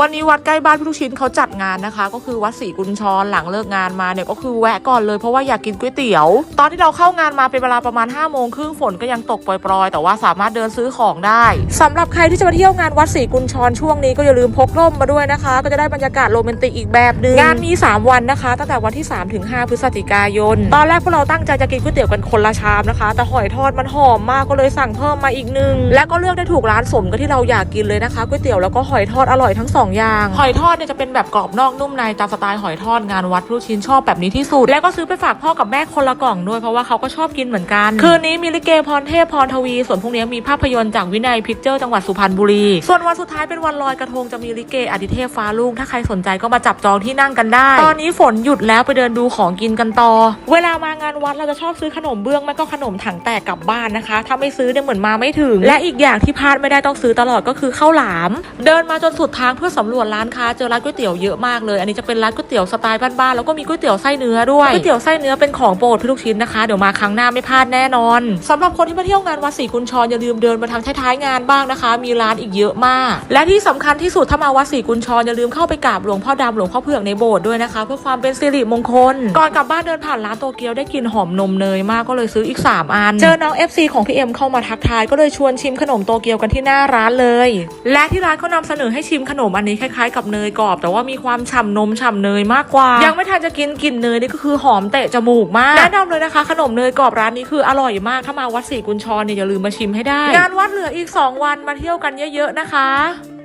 วันนี้วัดใกล้บ้านพี่ลูกชิ้นเขาจัดงานนะคะ ก็คือวัดศรีกุญชรหลังเลิกงานมาเนี่ยก็คือแวะก่อนเลยเพราะว่าอยากกินก๋วยเตี๋ยว ตอนที่เราเข้างานมาเป็นเวลาประมาณ5้าโมงครึ่งฝนก็ยังตกปล่อยๆ แต่ว่าสามารถเดินซื้อของได้สำหรับใครที่จะมาเที่ยวงานวัดศรีกุญชรช่วงนี้ก็อย่าลืมพกร่มมาด้วยนะคะ ก็จะได้บรรยากาศโรแมนติกอีกแบบหนึงงานมี 3 วันนะคะ ตั้งแต่วันที่ 3 ถึง 5 พฤศจิกายน ตอนแรกพวกเราตั้งใจจะกินก๋วยเตี๋ยวกันคนละชามนะคะ แต่หอยทอดมันหอมมากก็เลยสั่งเพิ่มมาอีกหนึงและก็เลือกได้ถูกร้านสมกับที่เราอยากกินเลยนะคะก๋วยเตี๋ยวแล้วก็หอยทอดอร่อยทั้งสองอย่าง หอยทอดเนี่ยจะเป็นแบบกรอบนอกนุ่มในตามสไตล์หอยทอดงานวัดลูกชิ้นชอบแบบนี้ที่สุด แล้วก็ซื้อไปฝากพ่อกับแม่คนละกล่องด้วยเพราะว่าเขาก็ชอบกินเหมือนกัน คืนนี้มีลิเกพรเทพพรทวี ส่วนพรุ่งนี้มีภาพยนตร์จากวินัยพิกเจอร์จังหวัดสุพรรณบุรี ส่วนวันสุดท้ายเป็นวันลอยกระทงจะมีลิเกอดิเทพฟ้าลุ่งถ้าใครสนใจก็มาจับจองที่นั่งกันได้ ตอนนี้ฝนหยุดแล้วไปเดินดูของกินกันต่อ เวลามางานวัดเราจะชอบซื้อขนมเบื้องไม่ก็ขนมถังแตกกลับบ้านนะคะ ถ้าไม่ซื้อเนี่ยเหมือนมาไม่ถึง และอีกอย่างที่พลาดไม่ได้ต้องซื้อตลอดก็คือข้าวหลาม เดินมาจนสุดทางเพื่อสำรวจร้านค้าเจอร้านก๋วยเตี๋ยวเยอะมากเลย อันนี้จะเป็นร้านก๋วยเตี๋ยวสไตล์บ้านๆแล้วก็มีก๋วยเตี๋ยวไส้เนื้อด้วยก๋วยเตี๋ยวไส้เนื้อเป็นของโปรดพี่ลูกชิ้นนะคะเดี๋ยวมาครั้งหน้าไม่พลาดแน่นอนสำหรับคนที่มาเที่ยวงานวัดศรีกุญชรอย่าลืมเดินมาทางท้ายๆงานบ้างนะคะ มีร้านอีกเยอะมาก และที่สำคัญที่สุดถ้ามาวัดศรีกุญชรอย่าลืมเข้าไปกราบหลวงพ่อดำหลวงพ่อเผือกในโบสถ์ด้วยนะคะ เพื่อความเป็นสิริมงคล ก่อนกลับบ้านเดินผ่านร้านโตเกียวได้กลิ่นหอมนมเนยมากก็เลยซื้ออีก 3 อัน เจอน้อง FC ของพี่เอ็มเข้ามาทักทายก็เลยชวนชิมขนมโตเกียวกันที่หน้าร้านเลย และที่ร้านเขานำเสนอให้ชิมขนมอันนี้คล้ายๆกับเนยกรอบ แต่ว่ามีความฉ่ำนมฉ่ำเนยมากกว่า ยังไม่ทันจะกินกลิ่นเนยนี่ก็คือหอมเตะจมูกมากแนะนำเลยนะคะ ขนมเนยกรอบร้านนี้คืออร่อยมากถ้ามาวัดศรีกุญชรเนี่ยอย่าลืมมาชิมให้ได้งานวัดเหลืออีก 2 วันมาเที่ยวกันเยอะๆนะคะ